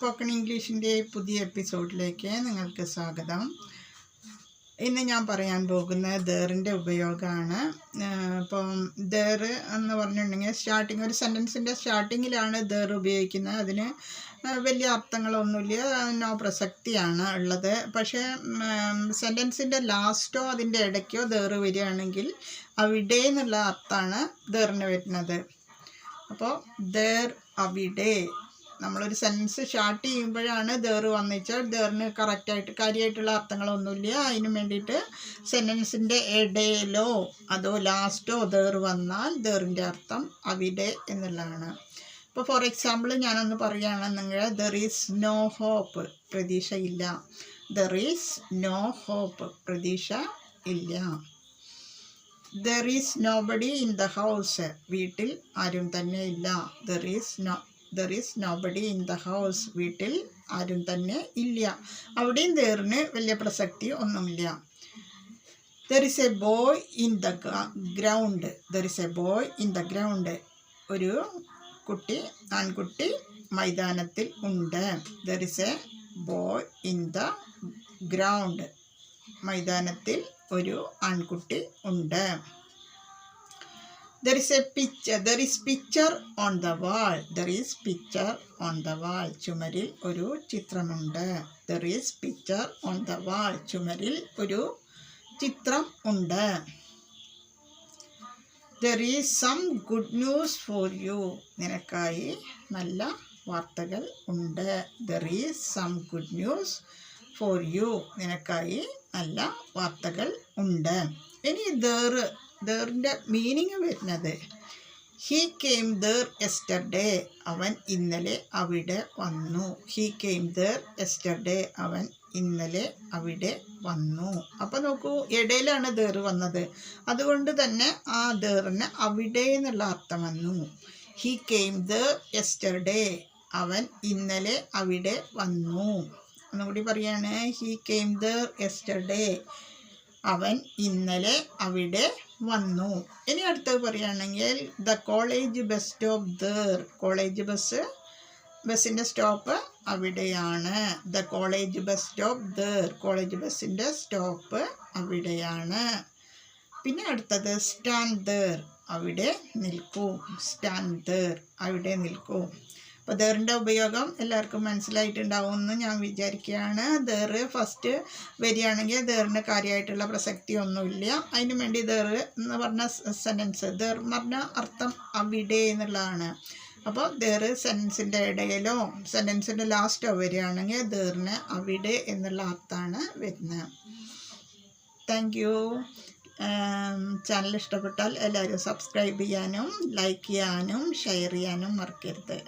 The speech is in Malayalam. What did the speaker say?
സ്പോക്കൺ ഇംഗ്ലീഷിന്റെ പുതിയ എപ്പിസോഡിലേക്ക് നിങ്ങൾക്ക് സ്വാഗതം. ഇന്ന് ഞാൻ പറയാൻ പോകുന്ന ദേറിന്റെ ഉപയോഗമാണ്. ഇപ്പം ദേർ എന്ന് പറഞ്ഞിട്ടുണ്ടെങ്കിൽ സ്റ്റാർട്ടിങ് ഒരു സെന്റൻസിന്റെ സ്റ്റാർട്ടിങ്ങിലാണ് ദേർ ഉപയോഗിക്കുന്നത്. അതിന് വലിയ അർത്ഥങ്ങളൊന്നുമില്ല. നോ പ്രസക്തിയാണ് ഉള്ളത്. പക്ഷേ സെന്റൻസിന്റെ ലാസ്റ്റോ അതിന്റെ ഇടയ്ക്കോ ദേർ വരികയാണെങ്കിൽ അവിടെ എന്നുള്ള അർത്ഥമാണ് ദേറിന് വരുന്നത്. അപ്പോൾ ദേർ അവിടെ നമ്മളൊരു സെൻസ് ഷാർട്ട് ചെയ്യുമ്പോഴാണ് ദേർ വന്നിച്ചാൽ ദേറിന് കറക്റ്റായിട്ട് കാര്യമായിട്ടുള്ള അർത്ഥങ്ങളൊന്നുമില്ല. അതിന് വേണ്ടിയിട്ട് സെന്റൻസിന്റെ ഇടയിലോ അതോ ലാസ്റ്റോ ദേർ വന്നാൽ ദേറിന്റെ അർത്ഥം അവിടെ എന്നുള്ളതാണ്. ഇപ്പോൾ ഫോർ എക്സാമ്പിൾ ഞാനൊന്ന് പറയുകയാണെന്നെങ്കിൽ ദർ ഈസ് നോ ഹോപ്പ് പ്രതീക്ഷയില്ല. ദർ ഈസ് നോ ഹോപ്പ് പ്രതീക്ഷ ഇല്ല there is nobody in the house വീട്ടിൽ ആരും തന്നെ ഇല്ല there is no there is nobody in the house. വീട്ടിൽ ആരും തന്നെ ഇല്ല. അവിടെയും തേറിന് വലിയ പ്രസക്തി ഒന്നുമില്ല. There is a boy in the ground. There is a boy in the ground. ഒരു കുട്ടി ആൺകുട്ടി മൈതാനത്തിൽ ഉണ്ട്. There is a boy in the ground. മൈതാനത്തിൽ ഒരു ആൺകുട്ടി ഉണ്ട്. There is a picture there is picture on the wall there is picture on the wall ചുമരിൽ ഒരു ചിത്രമുണ്ട്. There is picture on the wall ചുമരിൽ ഒരു ചിത്രം ഉണ്ട്. There is some good news for you നിനക്കായി നല്ല വാർത്തകൾ ഉണ്ട്. There is some good news for you നിനക്കായി നല്ല വാർത്തകൾ ഉണ്ട്. ഇനി ദർ ദറിന്റെ മീനിങ് വരുന്നത്. ഹീ കെയിം ദർ എസ്റ്റർഡേ അവൻ ഇന്നലെ അവിടെ വന്നു. ഹീ കെയിം ദർ എസ്റ്റർഡേ അവൻ ഇന്നലെ അവിടെ വന്നു. അപ്പോൾ നോക്കൂ ഇടയിലാണ് ദേർ വന്നത്. അതുകൊണ്ട് തന്നെ ആ ദേറിന് അവിടെ എന്നുള്ള അർത്ഥം വന്നു. ഹീ കെയിം ദർ എസ്റ്റർഡേ അവൻ ഇന്നലെ അവിടെ വന്നു. ഒന്നുകൂടി പറയാണ്. ഹീ കെയിം ദർ എസ്റ്റർഡേ അവൻ ഇന്നലെ അവിടെ വന്നു. ഇനി അടുത്തത് പറയുകയാണെങ്കിൽ the college bus stop there college bus ബസ്സിന്റെ സ്റ്റോപ്പ് അവിടെയാണ്. The college bus stop there college ബസ്സിന്റെ സ്റ്റോപ്പ് അവിടെയാണ്. പിന്നെ അടുത്തത് സ്റ്റാൻഡ് ദർ അവിടെ നിൽക്കൂ. സ്റ്റാൻഡ് ദർ അവിടെ നിൽക്കൂ. അപ്പോൾ ദേറിന്റെ ഉപയോഗം എല്ലാവർക്കും മനസ്സിലായിട്ടുണ്ടാവും എന്ന് ഞാൻ വിചാരിക്കുകയാണ്. ദറ് ഫസ്റ്റ് വരികയാണെങ്കിൽ ദേറിന് കാര്യമായിട്ടുള്ള പ്രസക്തി ഒന്നുമില്ല അതിന് വേണ്ടി ദറ് എന്ന് പറഞ്ഞ സെന്റൻസ് ദേർ എന്ന് പറഞ്ഞ അർത്ഥം അവിടെ എന്നുള്ളതാണ്. അപ്പോൾ ദേറ് സെന്റൻസിന്റെ ഇടയിലോ സെന്റൻസിന്റെ ലാസ്റ്റോ വരികയാണെങ്കിൽ ദേറിന് അവിടെ എന്നുള്ള അർത്ഥമാണ് വരുന്നത്. താങ്ക് യു ചാനൽ ഇഷ്ടപ്പെട്ടാൽ എല്ലാവരും സബ്സ്ക്രൈബ് ചെയ്യാനും ലൈക്ക് ചെയ്യാനും ഷെയർ ചെയ്യാനും മറക്കരുത്.